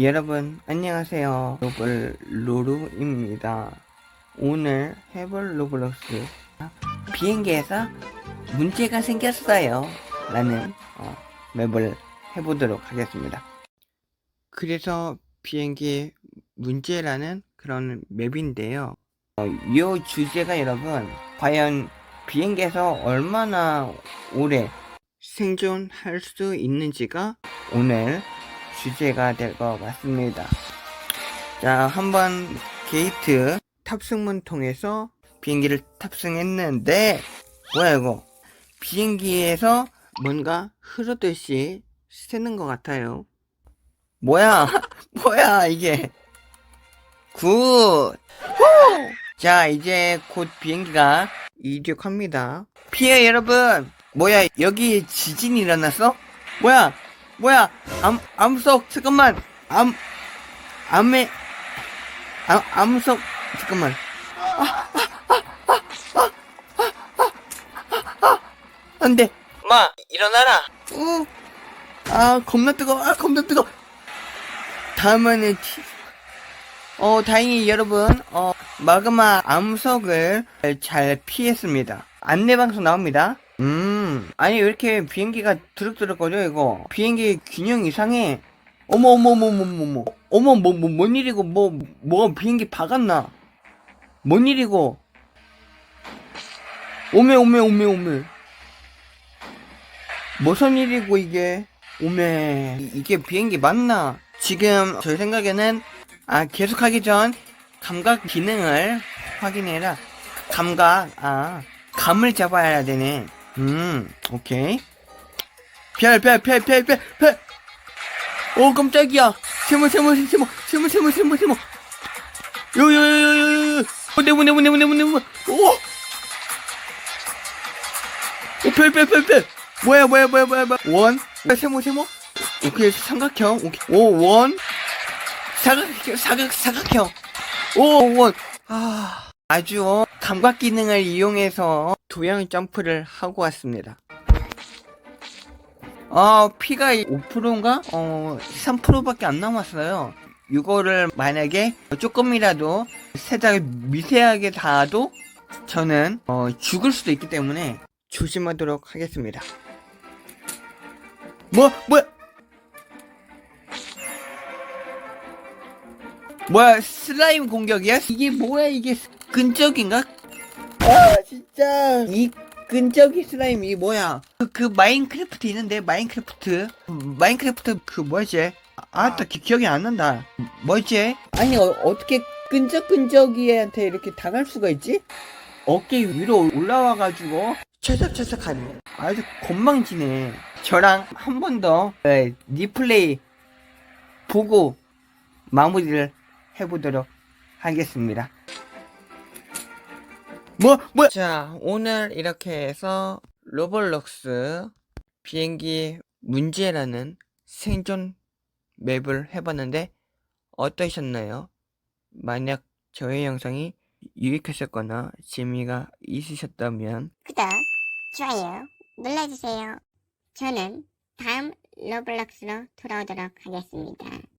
여러분 안녕하세요. 로블 루루입니다. 오늘 해볼 로블록스. 비행기에서 문제가 생겼어요. 라는 어, 맵을 해보도록 하겠습니다. 그래서 비행기 문제라는 그런 맵인데요. 어, 이 주제가 여러분 과연 비행기에서 얼마나 오래 생존할 수 있는지가 오늘 주제가 될 것 같습니다. 자, 한번 게이트 탑승문 통해서 비행기를 탑승했는데, 뭐야 이거? 비행기에서 뭔가 흐르듯이 새는 것 같아요. 뭐야? 뭐야 이게? 굿! 자, 이제 곧 비행기가 이륙합니다. 피해 여러분! 뭐야, 여기 지진이 일어났어? 뭐야? 뭐야? 암, 암석, 잠깐만. 암, 암에, 암, 암석, 잠깐만. 안 돼. 마, 일어나라. 어, 아, 겁나 뜨거, 아, 겁나 뜨거. 다음에는, 치- 어, 다행히 여러분, 어, 마그마 암석을 잘 피했습니다. 안내방송 나옵니다. 음, 아니, 왜 이렇게 비행기가 드럭드럭거려, 이거? 비행기 균형 이상해. 어머, 어머, 어머, 어머, 어머, 어머, 뭐, 뭐, 뭔 일이고, 뭐, 뭐, 비행기 박았나? 뭔 일이고? 오메, 오메, 오메, 오메. 무슨 일이고, 이게? 오메, 이- 이게 비행기 맞나? 지금, 제 생각에는, 아, 계속하기 전, 감각 기능을 확인해라. 감각, 아, 감을 잡아야 되네. 음, 오케이. 별, 별, 별. 오, 깜짝이야. 세모, 세모, 세모, 세모, 세모, 세모, 세모. 요, 요, 요, 요, 요, 네모, 네모, 네모, 네모, 네모. 오! 오, 별, 별, 별, 별. 뭐야, 뭐야, 뭐야, 뭐야, 뭐야. 원. 세모, 세모. 오케이, 삼각형. 오케이. 오, 원. 사각형, 사각, 사각형. 오, 원. 아, 아주 어, 감각 기능을 이용해서 도형 점프를 하고 왔습니다. 어, 피가 5%인가? 어, 3%밖에 안 남았어요. 이거를 만약에 조금이라도 살짝 미세하게 닿아도 저는 어, 죽을 수도 있기 때문에 조심하도록 하겠습니다. 뭐, 뭐야? 뭐야 슬라임 공격이야? 이게 뭐야 이게 끈적인가? 아 진짜 이 끈적이 슬라임 이 뭐야? 그, 그 마인크래프트 있는데 마인크래프트. 마인크래프트 그 뭐지? 아따 기, 기억이 안 난다. 뭐지? 아니 어, 어떻게 끈적끈적이한테 이렇게 당할 수가 있지? 어깨 위로 올라와가지고. 철썩철썩 하네 아주 건망지네. 저랑 한 번 더 리플레이 보고 마무리를 해보도록 하겠습니다. 뭐, 뭐? 자, 오늘 이렇게 해서 로블록스 비행기 문제라는 생존 맵을 해봤는데 어떠셨나요? 만약 저의 영상이 유익하셨거나 재미가 있으셨다면 구독, 좋아요 눌러주세요. 저는 다음 로블록스로 돌아오도록 하겠습니다.